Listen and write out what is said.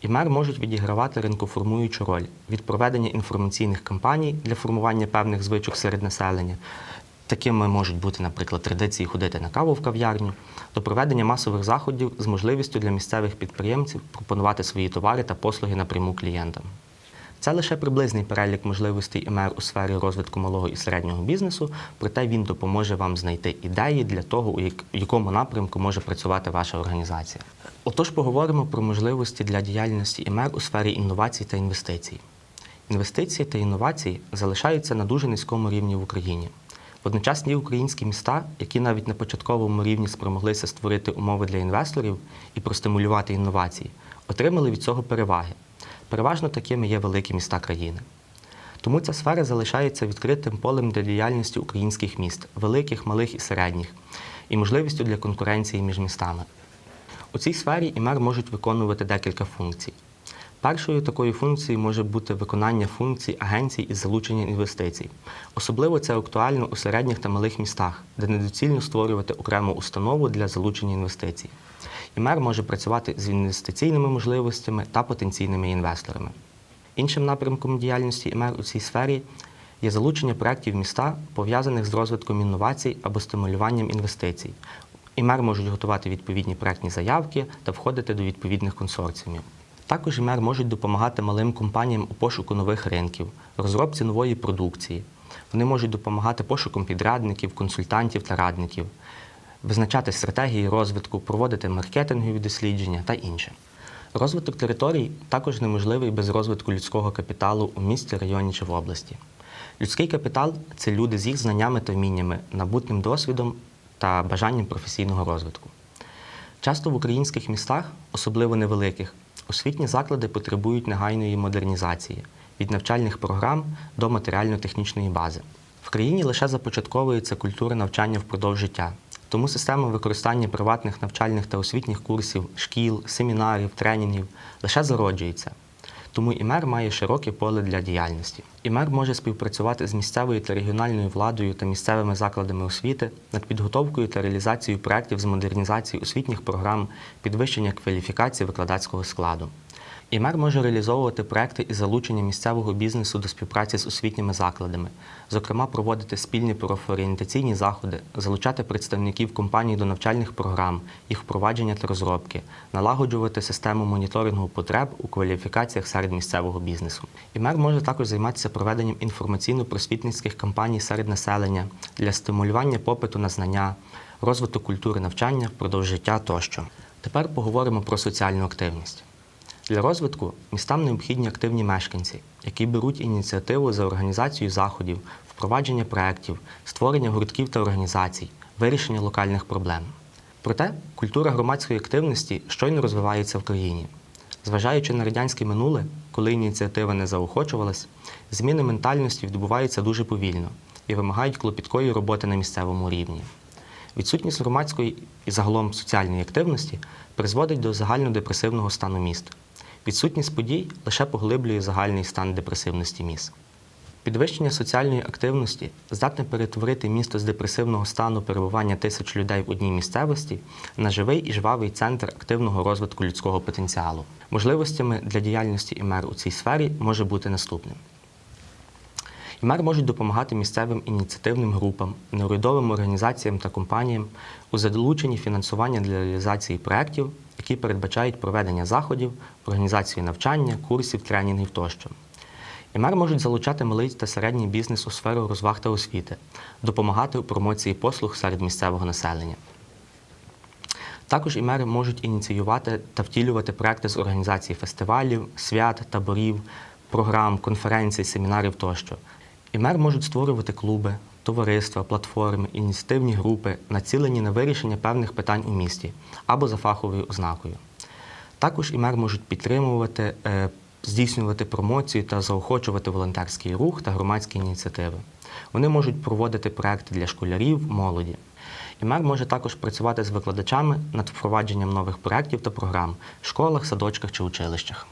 ІМЕР можуть відігравати ринкоформуючу роль від проведення інформаційних кампаній для формування певних звичок серед населення. Такими можуть бути, наприклад, традиції ходити на каву в кав'ярню, до проведення масових заходів з можливістю для місцевих підприємців пропонувати свої товари та послуги напряму клієнтам. Це лише приблизний перелік можливостей ІМЕР у сфері розвитку малого і середнього бізнесу, проте він допоможе вам знайти ідеї для того, у якому напрямку може працювати ваша організація. Отож, поговоримо про можливості для діяльності ІМЕР у сфері інновацій та інвестицій. Інвестиції та інновації залишаються на дуже низькому рівні в Україні. Водночас є українські міста, які навіть на початковому рівні спромоглися створити умови для інвесторів і простимулювати інновації, отримали від цього переваги. Переважно такими є великі міста країни. Тому ця сфера залишається відкритим полем для діяльності українських міст, великих, малих і середніх, і можливістю для конкуренції між містами. У цій сфері ІМЕР можуть виконувати декілька функцій. Першою такою функцією може бути виконання функцій агенцій із залучення інвестицій. Особливо це актуально у середніх та малих містах, де недоцільно створювати окрему установу для залучення інвестицій. ІМЕР може працювати з інвестиційними можливостями та потенційними інвесторами. Іншим напрямком діяльності ІМЕР у цій сфері є залучення проєктів міста, пов'язаних з розвитком інновацій або стимулюванням інвестицій. ІМЕР можуть готувати відповідні проєктні заявки та входити до відповідних консорціумів. Також ІМЕР можуть допомагати малим компаніям у пошуку нових ринків, розробці нової продукції. Вони можуть допомагати пошуком підрядників, консультантів та радників, визначати стратегії розвитку, проводити маркетингові дослідження та інше. Розвиток територій також неможливий без розвитку людського капіталу у місті, районі чи в області. Людський капітал це люди з їх знаннями та вміннями, набутним досвідом та бажанням професійного розвитку. Часто в українських містах, особливо невеликих, освітні заклади потребують негайної модернізації від навчальних програм до матеріально-технічної бази. В країні лише започатковується культура навчання впродовж життя, тому система використання приватних навчальних та освітніх курсів, шкіл, семінарів, тренінгів лише зароджується. Тому ІМЕР має широке поле для діяльності. ІМЕР може співпрацювати з місцевою та регіональною владою та місцевими закладами освіти над підготовкою та реалізацією проєктів з модернізації освітніх програм, підвищення кваліфікації викладацького складу. ІМЕР може реалізовувати проекти із залучення місцевого бізнесу до співпраці з освітніми закладами, зокрема, проводити спільні профорієнтаційні заходи, залучати представників компаній до навчальних програм, їх впровадження та розробки, налагоджувати систему моніторингу потреб у кваліфікаціях серед місцевого бізнесу. ІМЕР може також займатися проведенням інформаційно-просвітницьких кампаній серед населення для стимулювання попиту на знання, розвиток культури навчання впродовж життя тощо. Тепер поговоримо про соціальну активність. Для розвитку містам необхідні активні мешканці, які беруть ініціативу за організацію заходів, впровадження проєктів, створення гуртків та організацій, вирішення локальних проблем. Проте культура громадської активності щойно розвивається в країні. Зважаючи на радянське минуле, коли ініціатива не заохочувалась, зміни ментальності відбуваються дуже повільно і вимагають клопіткої роботи на місцевому рівні. Відсутність громадської і загалом соціальної активності призводить до загальнодепресивного стану міст. Відсутність подій лише поглиблює загальний стан депресивності міст. Підвищення соціальної активності здатне перетворити місто з депресивного стану перебування тисяч людей в одній місцевості на живий і жвавий центр активного розвитку людського потенціалу. Можливостями для діяльності ІМЕР у цій сфері може бути наступним. ІМЕР можуть допомагати місцевим ініціативним групам, неурядовим організаціям та компаніям у залученні фінансування для реалізації проєктів, які передбачають проведення заходів, організацію навчання, курсів, тренінгів тощо. ІМЕР можуть залучати малий та середній бізнес у сферу розваг та освіти, допомагати у промоції послуг серед місцевого населення. Також імери можуть ініціювати та втілювати проекти з організації фестивалів, свят, таборів, програм, конференцій, семінарів тощо. Імер можуть створювати клуби, товариства, платформи, ініціативні групи, націлені на вирішення певних питань у місті або за фаховою ознакою. Також імер можуть підтримувати, е, здійснювати промоцію та заохочувати волонтерський рух та громадські ініціативи. Вони можуть проводити проекти для школярів, молоді. ІМЕР може також працювати з викладачами над впровадженням нових проєктів та програм в школах, садочках чи училищах.